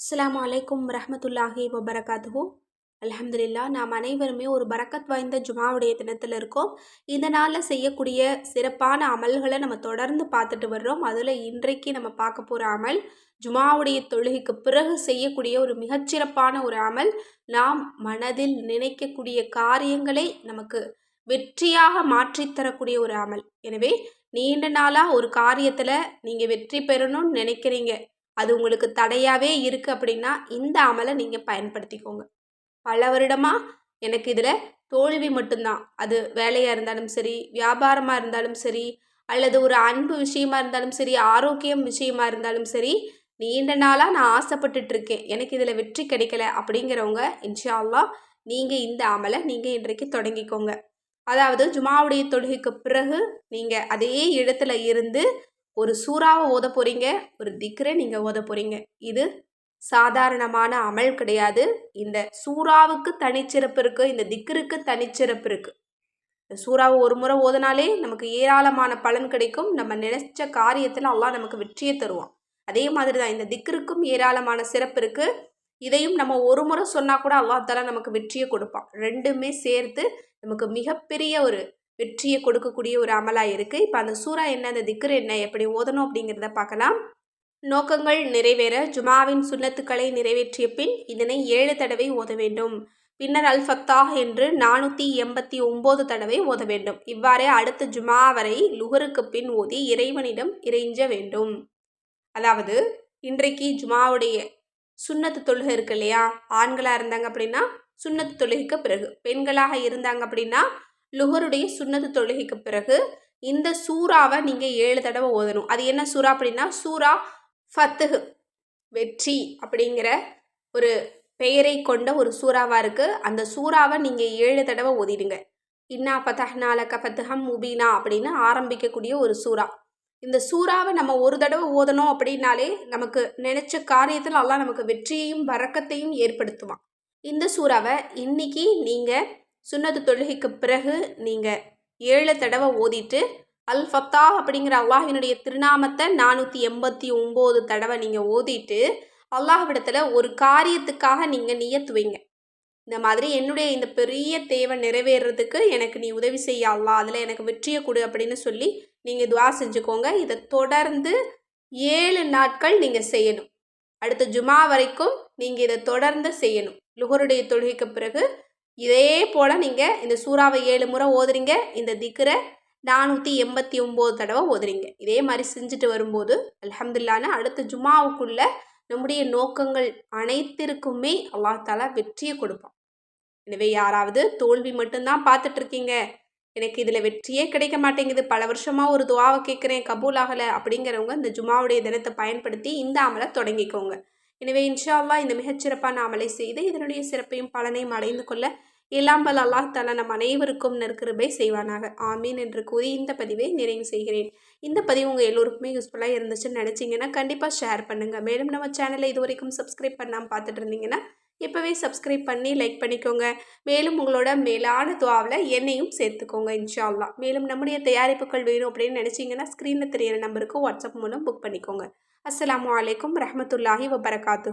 அஸ்லாம் அலைக்கும் ரஹமத்துல்லாஹி வபரகாத்துஹு. அலமதுல்லா நாம் அனைவருமே ஒரு பரக்கத் வாய்ந்த ஜுமாவுடைய தினத்தில் இருக்கோம். இந்த நாளில் செய்யக்கூடிய சிறப்பான அமல்களை நம்ம தொடர்ந்து பார்த்துட்டு வர்றோம். அதில் இன்றைக்கு நம்ம பார்க்க போகிற அமல் ஜுமாவுடைய தொழுகைக்கு பிறகு செய்யக்கூடிய ஒரு மிகச்சிறப்பான ஒரு அமல். நாம் மனதில் நினைக்கக்கூடிய காரியங்களை நமக்கு வெற்றியாக மாற்றித்தரக்கூடிய ஒரு அமல். எனவே நீண்ட நாளாக ஒரு காரியத்தில் நீங்கள் வெற்றி பெறணும்னு நினைக்கிறீங்க. அது உங்களுக்கு தடையாகவே இருக்குது அப்படின்னா இந்த அமலை நீங்கள் பயன்படுத்திக்கோங்க. பல வருடமாக எனக்கு இதில் தோல்வி மட்டும்தான். அது வேலையாக இருந்தாலும் சரி வியாபாரமாக இருந்தாலும் சரி அல்லது ஒரு அன்பு விஷயமா இருந்தாலும் சரி ஆரோக்கியம் விஷயமா இருந்தாலும் சரி நீண்ட நாளாக நான் ஆசைப்பட்டுட்டு இருக்கேன். எனக்கு இதில் வெற்றி கிடைக்கல அப்படிங்கிறவங்க இன்ஷா அல்லா நீங்கள் இந்த அமலை நீங்கள் இன்றைக்கு தொடங்கிக்கோங்க. அதாவது ஜுமாவுடைய தொழுகைக்கு பிறகு நீங்கள் அதே இடத்துல இருந்து ஒரு சூறாவை ஓத போகிறீங்க ஒரு திக்ரை நீங்கள் ஓத போகிறீங்க இது சாதாரணமான அமல் கிடையாது. இந்த சூறாவுக்கு தனிச்சிறப்பு இருக்குது இந்த திக்ருக்கு தனிச்சிறப்பு இருக்குது இந்த சூறாவை ஒரு முறை ஓதனாலே நமக்கு ஏராளமான பலன் கிடைக்கும். நம்ம நினைச்ச காரியத்தில் எல்லாம் நமக்கு வெற்றியை தருவான். அதே மாதிரி தான் இந்த திக்ருக்கும் ஏராளமான சிறப்பு இருக்குது இதையும் நம்ம ஒரு முறை சொன்னால் கூட அல்லாஹால நமக்கு வெற்றியை கொடுப்பான். ரெண்டுமே சேர்த்து நமக்கு மிகப்பெரிய ஒரு வெற்றியை கொடுக்கக்கூடிய ஒரு அமலாக இருக்குது இப்போ அந்த சூறா என்ன அந்த திக்ரு என்ன எப்படி ஓதணும் அப்படிங்கிறத பார்க்கலாம். நோக்கங்கள் நிறைவேற ஜுமாவின் சுண்ணத்துக்களை நிறைவேற்றிய பின் இதனை ஏழு தடவை ஓத வேண்டும். பின்னர் அல் ஃபத்தாஹ் என்று நானூற்றி எண்பத்தி ஒம்பது தடவை ஓத வேண்டும். இவ்வாறே அடுத்த ஜுமா வரை லுகருக்கு பின் ஓதி இறைவனிடம் இறைஞ்ச வேண்டும். அதாவது இன்றைக்கு ஜுமாவுடைய சுண்ணத்து தொழுகை இருக்கு இல்லையா? ஆண்களாக இருந்தாங்க அப்படின்னா சுண்ணத்து தொழுகைக்கு பிறகு. பெண்களாக இருந்தாங்க அப்படின்னா லுகருடைய சுண்ணத்து தொழுகைக்கு பிறகு இந்த சூறாவை நீங்கள் ஏழு தடவை ஓதணும். அது என்ன சூறா அப்படின்னா சூறா ஃபத்துஹு வெற்றி அப்படிங்கிற ஒரு பெயரை கொண்ட ஒரு சூறாவாக இருக்குது அந்த சூறாவை நீங்கள் ஏழு தடவை ஓதிடுங்க. இன்னா பத்தஹ்னாலக்க ஃபத்துஹம் முபீனா அப்படின்னு ஆரம்பிக்கக்கூடிய ஒரு சூறா. இந்த சூறாவை நம்ம ஒரு தடவை ஓதணும் அப்படின்னாலே நமக்கு நினச்ச காரியத்தில் எல்லாம் நமக்கு வெற்றியையும் வரக்கத்தையும் ஏற்படுத்துவான். இந்த சூறாவை இன்னைக்கு நீங்கள் சுன்னத்து தொழுகைக்கு பிறகு நீங்கள் ஏழு தடவை ஓதிட்டு அல் ஃபத்தா அப்படிங்கிற அல்லாஹினுடைய திருநாமத்தை நானூற்றி எண்பத்தி ஒம்பது தடவை நீங்கள் ஓதிட்டு அல்லாஹ்விடத்தில் ஒரு காரியத்துக்காக நீங்கள் நியத்துவீங்க இந்த மாதிரி என்னுடைய இந்த பெரிய தேவை நிறைவேறதுக்கு எனக்கு நீ உதவி செய்ய அல்லா அதில் எனக்கு வெற்றியை கொடு அப்படின்னு சொல்லி நீங்கள் துவா செஞ்சுக்கோங்க. இதை தொடர்ந்து ஏழு நாட்கள் நீங்கள் செய்யணும். அடுத்த ஜுமா வரைக்கும் நீங்கள் இதை தொடர்ந்து செய்யணும். லுகருடைய தொழுகைக்கு பிறகு இதே போல் நீங்கள் இந்த சூறாவை ஏழு முறை ஓதுறீங்க இந்த திக்கரை நானூற்றி எண்பத்தி ஒம்பது தடவை ஓதுறீங்க. இதே மாதிரி செஞ்சுட்டு வரும்போது அலமதுல்லான்னு அடுத்த ஜுமாவுக்குள்ள நம்முடைய நோக்கங்கள் அனைத்திற்குமே அல்லாஹாலா வெற்றியை கொடுப்பான். எனவே யாராவது தோல்வி மட்டும்தான் பார்த்துட்டு இருக்கீங்க எனக்கு இதில் வெற்றியே கிடைக்க மாட்டேங்குது பல வருஷமாக ஒரு துவாவை கேட்குறேன் கபூல் ஆகலை அப்படிங்கிறவங்க இந்த ஜுமாவுடைய தினத்தை பயன்படுத்தி இந்த அமலை தொடங்கிக்கோங்க. எனவே இன்ஷா அல்லா இந்த மிகச்சிறப்பான அமலை செய்து இதனுடைய சிறப்பையும் பலனையும் அடைந்து கொள்ள எல்லாம் பல் அல்லாஹ் தலா நம் அனைவருக்கும் நற்கிருபை செய்வானாக. ஆமீன் என்று கூறி இந்த பதிவை நிறைவு செய்கிறேன். இந்த பதிவு உங்கள் எல்லோருக்குமே யூஸ்ஃபுல்லாக இருந்துச்சுன்னு நினச்சிங்கன்னா கண்டிப்பாக ஷேர் பண்ணுங்கள் மேலும் நம்ம சேனலை இது வரைக்கும் சப்ஸ்கிரைப் பண்ணாமல் பார்த்துட்டு இருந்தீங்கன்னா இப்போவே சப்ஸ்கிரைப் பண்ணி லைக் பண்ணிக்கோங்க. மேலும் உங்களோட மேலான துவாவில் என்னையும் சேர்த்துக்கோங்க இன்ஷால்லா மேலும் நம்முடைய தயாரிப்புகள் வேணும் அப்படின்னு நினச்சிங்கன்னா ஸ்க்ரீனில் தெரியிற நம்பருக்கு வாட்ஸ்அப் மூலம் புக் பண்ணிக்கோங்க. அஸ்லாம் வலைக்கம் ரஹமத்துல்லாஹி வபரகாத்து.